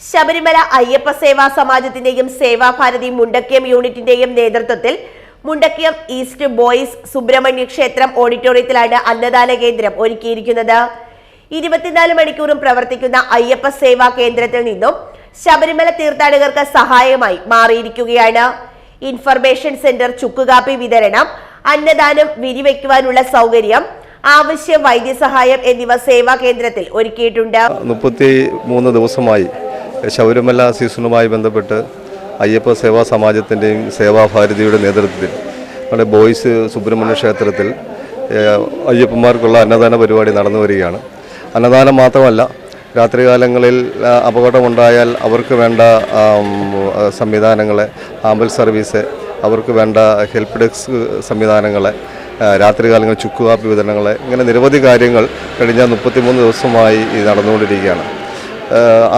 ശബരിമല അയ്യപ്പ സേവാ സമാജത്തിന്റെയും സേവാഭാരതി മുണ്ടക്കിയം യൂണിറ്റിന്റെയും നേതൃത്വത്തിൽ മുണ്ടക്കിയം east boys Subrahmanya ക്ഷേത്രം ഓഡിറ്റോറിയത്തിലാണ് അന്നദാന കേന്ദ്രം ഒരുക്കിയിരിക്കുന്നത്. ഇരുപത്തിനാല് മണിക്കൂറും പ്രവർത്തിക്കുന്ന അയ്യപ്പ സേവാ കേന്ദ്രത്തിൽ നിന്നും ശബരിമല തീർത്ഥാടകർക്ക് സഹായമായി മാറിയിരിക്കുകയാണ്. ഇൻഫർമേഷൻ സെന്റർ ചുക്കുകാപ്പി വിതരണം അന്നദാനം വിരിവെക്കുവാനുള്ള സൗകര്യം ആവശ്യ വൈദ്യസഹായം എന്നിവ സേവാ കേന്ദ്രത്തിൽ ഒരുക്കിയിട്ടുണ്ട്. മുപ്പത്തി മൂന്ന് ദിവസമായി ശബരിമല സീസണുമായി ബന്ധപ്പെട്ട് അയ്യപ്പ സേവാ സമാജത്തിന്റെയും സേവാഭാരതിയുടെ നേതൃത്വത്തിൽ നമ്മുടെ ബോയ്സ് സുബ്രഹ്മണ്യ ക്ഷേത്രത്തിൽ അയ്യപ്പന്മാർക്കുള്ള അന്നദാന പരിപാടി നടന്നു വരികയാണ്. അന്നദാനം മാത്രമല്ല രാത്രികാലങ്ങളിൽ അപകടമുണ്ടായാൽ അവർക്ക് വേണ്ട ആംബുൽ സംവിധാനങ്ങളെ ആംബുലൻസ് സർവീസ് അവർക്ക് വേണ്ട ഹെൽപ്പ് ഡെസ്ക് സംവിധാനങ്ങളെ രാത്രികാലങ്ങളിൽ ചുക്കുകാപ്പി വിതരണങ്ങളെ ഇങ്ങനെ നിരവധി കാര്യങ്ങൾ കഴിഞ്ഞ മുപ്പത്തിമൂന്ന് ദിവസമായി നടന്നുകൊണ്ടിരിക്കുകയാണ്.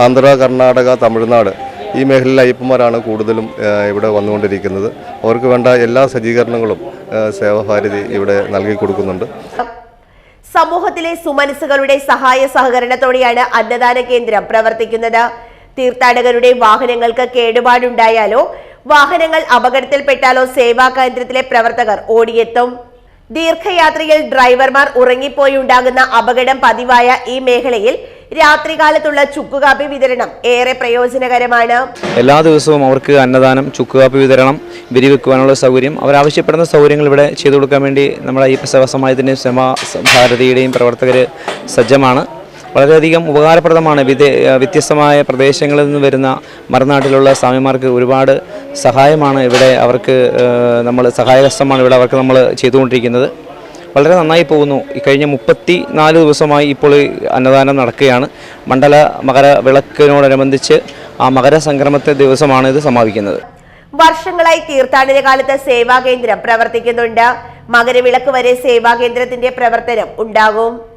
ആന്ധ്ര കർണാടക തമിഴ്നാട് ഈ മേഖലയിലെ അയ്യപ്പന്മാരാണ് കൂടുതലും ഇവിടെ വന്നുകൊണ്ടിരിക്കുന്നത്. അവർക്ക് വേണ്ട എല്ലാ സജ്ജീകരണങ്ങളും സേവഭാരതി ഇവിടെ നൽകി കൊടുക്കുന്നുണ്ട്. സമൂഹത്തിലെ സുമനസ്സുകളുടെ സഹായ സഹകരണത്തോടെയാണ് അന്നദാന കേന്ദ്രം പ്രവർത്തിക്കുന്നത്. തീർത്ഥാടകരുടെ വാഹനങ്ങൾക്ക് കേടുപാടുണ്ടായാലോ വാഹനങ്ങൾ അപകടത്തിൽപ്പെട്ടാലോ സേവാ കേന്ദ്രത്തിലെ പ്രവർത്തകർ ഓടിയെത്തും. ദീർഘയാത്രയിൽ ഡ്രൈവർമാർ ഉറങ്ങിപ്പോയി ഉണ്ടാകുന്ന അപകടം പതിവായ ഈ മേഖലയിൽ രാത്രികാലത്തുള്ള ചുക്കുകാപ്പി വിതരണം ഏറെ പ്രയോജനകരമാണ്. എല്ലാ ദിവസവും അവർക്ക് അന്നദാനം ചുക്കുകാപ്പി വിതരണം വിരിവെക്കുവാനുള്ള സൗകര്യം അവർ ആവശ്യപ്പെടുന്ന സൗകര്യങ്ങൾ ഇവിടെ ചെയ്തു കൊടുക്കാൻ വേണ്ടി നമ്മുടെ ഈ പ്രസവ സമാജത്തിന്റെയും സെമാ ഭാരതിയുടെയും പ്രവർത്തകർ സജ്ജമാണ്. വളരെയധികം ഉപകാരപ്രദമാണ് വിദേ വ്യത്യസ്തമായ പ്രദേശങ്ങളിൽ നിന്ന് വരുന്ന മറുനാട്ടിലുള്ള സ്വാമിമാർക്ക് ഒരുപാട് സഹായമാണ് ഇവിടെ അവർക്ക് നമ്മൾ സഹായഹസ്തമാണ് ഇവിടെ അവർക്ക് നമ്മൾ ചെയ്തുകൊണ്ടിരിക്കുന്നത്. വളരെ നന്നായി പോകുന്നു. കഴിഞ്ഞ മുപ്പത്തി നാല് ദിവസമായി ഇപ്പോൾ അന്നദാനം നടക്കുകയാണ്. മണ്ഡല മകര വിളക്കിനോടനുബന്ധിച്ച് ആ മകര സംക്രമത്തെ ദിവസമാണ് ഇത് സമാപിക്കുന്നത്. വർഷങ്ങളായി തീർത്ഥാടന കാലത്ത് സേവാ കേന്ദ്രം പ്രവർത്തിക്കുന്നുണ്ട്. മകരവിളക്ക് വരെ സേവാ കേന്ദ്രത്തിന്റെ പ്രവർത്തനം ഉണ്ടാകും.